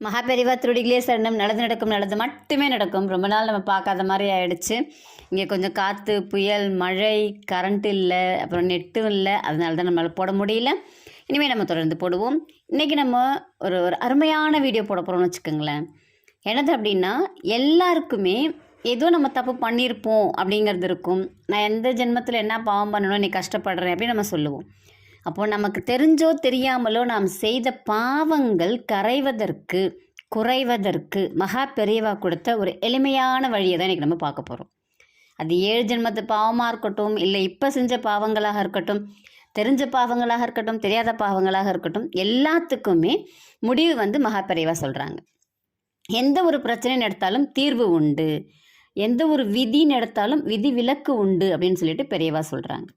மகாபெரிவா திருடிகளே சரணம். நடந்து நடக்கும் நடந்து மட்டுமே நடக்கும். ரொம்ப நாள் நம்ம பார்க்காத மாதிரி ஆயிடுச்சு. இங்கே கொஞ்சம் காற்று புயல் மழை கரண்ட் இல்லை அப்புறம் நெட்டும் இல்லை. அதனால தான் நம்மளால் போட முடியல. இனிமேல் நம்ம தொடர்ந்து போடுவோம். இன்றைக்கி நம்ம ஒரு ஒரு அருமையான வீடியோ போட போகிறோம்னு வச்சுக்கோங்களேன். என்னது அப்படின்னா எல்லாருக்குமே ஏதோ நம்ம தப்பு பண்ணியிருப்போம் அப்படிங்கிறது இருக்கும். நான் எந்த ஜென்மத்தில் என்ன பாவம் பண்ணணும் நீ கஷ்டப்படுறேன் அப்படின்னு நம்ம சொல்லுவோம். அப்போ நமக்கு தெரிஞ்சோ தெரியாமலோ நாம் செய்த பாவங்கள் கரைவதற்கு குறைவதற்கு மகா பெரியவா கொடுத்த ஒரு எளிமையான வழியை தான் இன்றைக்கி நம்ம பார்க்க போகிறோம் அது ஏழு ஜென்மத்து பாவமாக இருக்கட்டும் இல்லை இப்போ செஞ்ச பாவங்களாக இருக்கட்டும் தெரிஞ்ச பாவங்களாக இருக்கட்டும் தெரியாத பாவங்களாக இருக்கட்டும் எல்லாத்துக்குமே முடிவு வந்து மகா பெரியவா சொல்கிறாங்க எந்த ஒரு பிரச்சனைன்னு எடுத்தாலும் தீர்வு உண்டு. எந்த ஒரு விதி நடத்தாலும் விதி விலக்கு உண்டு அப்படின்னு சொல்லிட்டு பெரியவா சொல்கிறாங்க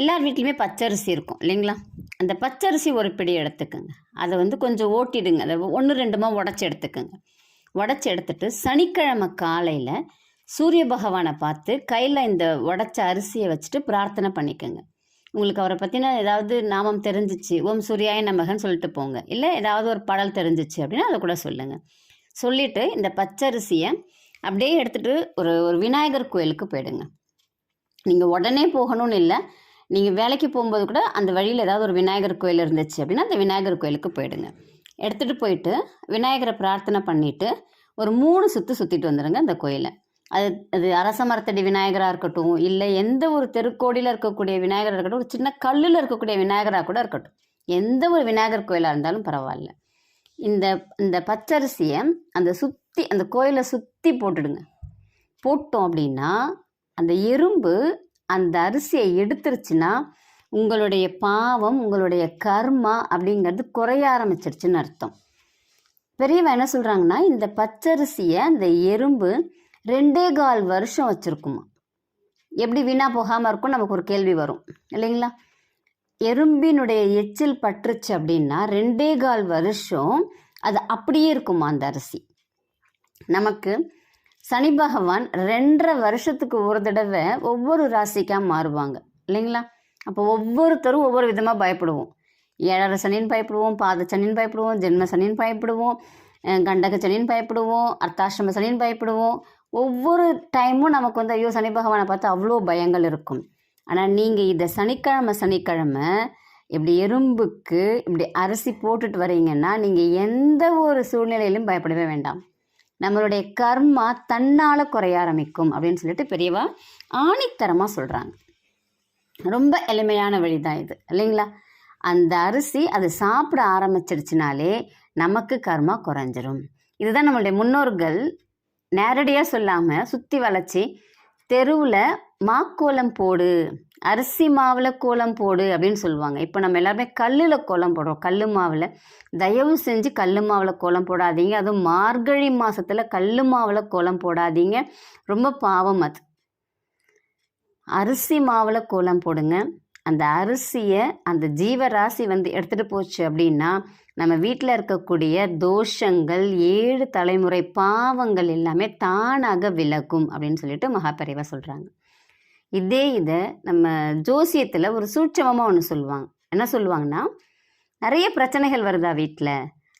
எல்லார் வீட்லேயுமே பச்சரிசி இருக்கும் இல்லைங்களா? அந்த பச்சரிசி ஒரு பிடி எடுத்துக்கோங்க. அதை வந்து கொஞ்சம் ஓட்டிடுங்க. அதை ஒன்று ரெண்டுமா உடச்சி எடுத்துக்கோங்க. உடச்சி எடுத்துட்டு சனிக்கிழமை காலையில் சூரிய பகவானை பார்த்து கையில் இந்த உடச்ச அரிசியை வச்சுட்டு பிரார்த்தனை பண்ணிக்கோங்க. உங்களுக்கு அவரை பற்றின ஏதாவது நாமம் தெரிஞ்சிச்சு ஓம் சூரியாய நமகன் சொல்லிட்டு போங்க. இல்லை ஏதாவது ஒரு பாடல் தெரிஞ்சிச்சு அப்படின்னா அதை கூட சொல்லுங்கள் சொல்லிவிட்டு இந்த பச்சரிசியை அப்படியே எடுத்துகிட்டு ஒரு ஒரு விநாயகர் கோயிலுக்கு போயிடுங்க. நீங்கள் உடனே போகணும்னு இல்லை நீங்கள் வேலைக்கு போகும்போது கூட அந்த வழியில் ஏதாவது ஒரு விநாயகர் கோயில் இருந்துச்சு அப்படின்னா அந்த விநாயகர் கோயிலுக்கு போயிடுங்க. எடுத்துகிட்டு போயிட்டு விநாயகரை பிரார்த்தனை பண்ணிவிட்டு ஒரு மூணு சுற்று சுற்றிட்டு வந்துடுங்க அந்த கோயிலை. அது அது அரச மரத்தடி விநாயகராக இருக்கட்டும் இல்லை எந்த ஒரு தெருக்கோடியில் இருக்கக்கூடிய விநாயகராக இருக்கட்டும் ஒரு சின்ன கல்லில் இருக்கக்கூடிய விநாயகராக கூட இருக்கட்டும். எந்த ஒரு விநாயகர் கோயிலாக இருந்தாலும் பரவாயில்ல. இந்த இந்த பச்சரிசியை அந்த சுற்றி அந்த கோயிலை சுற்றி போட்டுடுங்க. போட்டோம் அப்படின்னா அந்த எறும்பு அந்த அரிசியை எடுத்துருச்சுன்னா உங்களுடைய பாவம் உங்களுடைய கர்மா அப்படிங்கிறது குறைய ஆரம்பிச்சிருச்சுன்னு அர்த்தம். பெரியவன் என்ன சொல்கிறாங்கன்னா இந்த பச்சரிசியை அந்த எறும்பு ரெண்டே கால் வருஷம் வச்சுருக்குமா? எப்படி வீணாக போகாமல் இருக்கும் நமக்கு ஒரு கேள்வி வரும் இல்லைங்களா? எறும்பினுடைய எச்சில் பற்றுச்சு அப்படின்னா ரெண்டே கால் வருஷம் அது அப்படியே இருக்குமா அந்த அரிசி? நமக்கு சனி பகவான் ரெண்டரை வருஷத்துக்கு ஒரு தடவை ஒவ்வொரு ராசிக்காக மாறுவாங்க. இல்லைங்களா? அப்போ ஒவ்வொருத்தரும் ஒவ்வொரு விதமாக பயப்படுவோம். ஏழரை சனின்னு பயப்படுவோம் பாத சனின்னு பயப்படுவோம் ஜென்ம சனின்னு பயப்படுவோம் கண்டக சனின்னு பயப்படுவோம் அர்த்தாசிரம சனின்னு பயப்படுவோம். ஒவ்வொரு டைமும் நமக்கு வந்து ஐயோ சனி பகவானை பார்த்து அவ்வளோ பயங்கள் இருக்கும். ஆனால் நீங்கள் இதை சனிக்கிழமை சனிக்கிழமை இப்படி எறும்புக்கு இப்படி அரிசி போட்டுட்டு வரீங்கன்னா நீங்கள் எந்த ஒரு சூழ்நிலையிலும் பயப்படவே வேண்டாம். நம்மளுடைய கர்மா தன்னால் குறைய ஆரம்பிக்கும் அப்படின்னு சொல்லிட்டு பெரியவா ஆணித்தரமாக சொல்கிறாங்க ரொம்ப எளிமையான வழி தான் இது இல்லைங்களா? அந்த அரிசி அது சாப்பிட ஆரம்பிச்சிடுச்சுனாலே நமக்கு கர்மா குறைஞ்சிரும். இதுதான் நம்மளுடைய முன்னோர்கள் நேரடியாக சொல்லாமல் சுற்றி வளைச்சி தெருவில் மாக்கோலம் போடு அரிசி மாவில் கோலம் போடு அப்படின்னு சொல்லுவாங்க. இப்போ நம்ம எல்லாருமே கல்லில் கோலம் போடுறோம். கல் மாவில். தயவு செஞ்சு கல் மாவில் கோலம் போடாதீங்க. அதுவும் மார்கழி மாதத்தில் கல் மாவில் கோலம் போடாதீங்க. ரொம்ப பாவம் அது. அரிசி மாவில் கோலம் போடுங்க. அந்த அரிசியை அந்த ஜீவராசி வந்து எடுத்துகிட்டு போச்சு அப்படின்னா நம்ம வீட்டில் இருக்கக்கூடிய தோஷங்கள் ஏழு தலைமுறை பாவங்கள் எல்லாமே தானாக விலகும் அப்படின்னு சொல்லிட்டு மகாபெரிவா சொல்கிறாங்க இதே இதை நம்ம ஜோசியத்தில் ஒரு சூட்சமமாக ஒன்று சொல்லுவாங்க. என்ன சொல்லுவாங்கன்னா நிறைய பிரச்சனைகள் வருதா வீட்டில்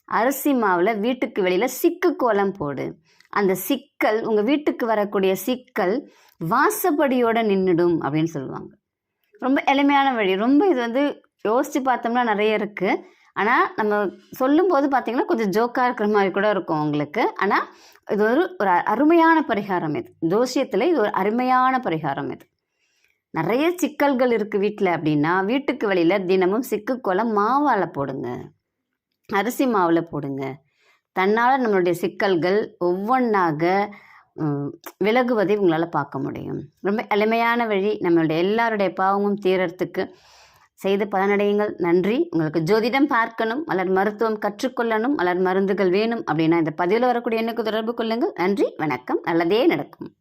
அரிசி மாவில் வீட்டுக்கு வெளியில் சிக்கு கோலம் போடு. அந்த சிக்கல் உங்கள் வீட்டுக்கு வரக்கூடிய சிக்கல் வாசப்படியோடு நின்றுடும் அப்படின்னு சொல்லுவாங்க. ரொம்ப எளிமையான வழி. ரொம்ப இது வந்து யோசித்து பார்த்தோம்னா நிறைய இருக்குது ஆனால் நம்ம சொல்லும்போது பார்த்திங்கன்னா கொஞ்சம் ஜோக்காக இருக்கிற மாதிரி கூட இருக்கும் உங்களுக்கு. ஆனால் இது ஒரு ஒரு அருமையான பரிகாரம் இது. ஜோசியத்தில் இது ஒரு அருமையான பரிகாரம் இது. நிறைய சிக்கல்கள் இருக்குது வீட்டில் அப்படின்னா வீட்டுக்கு வெளியில் தினமும் சிக்குக்கோலம் மாவால் போடுங்க. அரிசி மாவில் போடுங்க. தன்னால் நம்மளுடைய சிக்கல்கள் ஒவ்வொன்றாக விலகுவதை உங்களால் பார்க்க முடியும். ரொம்ப எளிமையான வழி. நம்மளுடைய எல்லாருடைய பாவமும் தீரத்துக்கு செய்து பலனடையுங்கள். நன்றி. உங்களுக்கு ஜோதிடம் பார்க்கணும். மலர் மருத்துவம் கற்றுக்கொள்ளணும். மலர் மருந்துகள் வேணும் அப்படின்னா இந்த பதிவில் வரக்கூடிய எண்ணுக்கு தொடர்பு கொள்ளுங்கள். நன்றி. வணக்கம். நல்லதே நடக்கும்.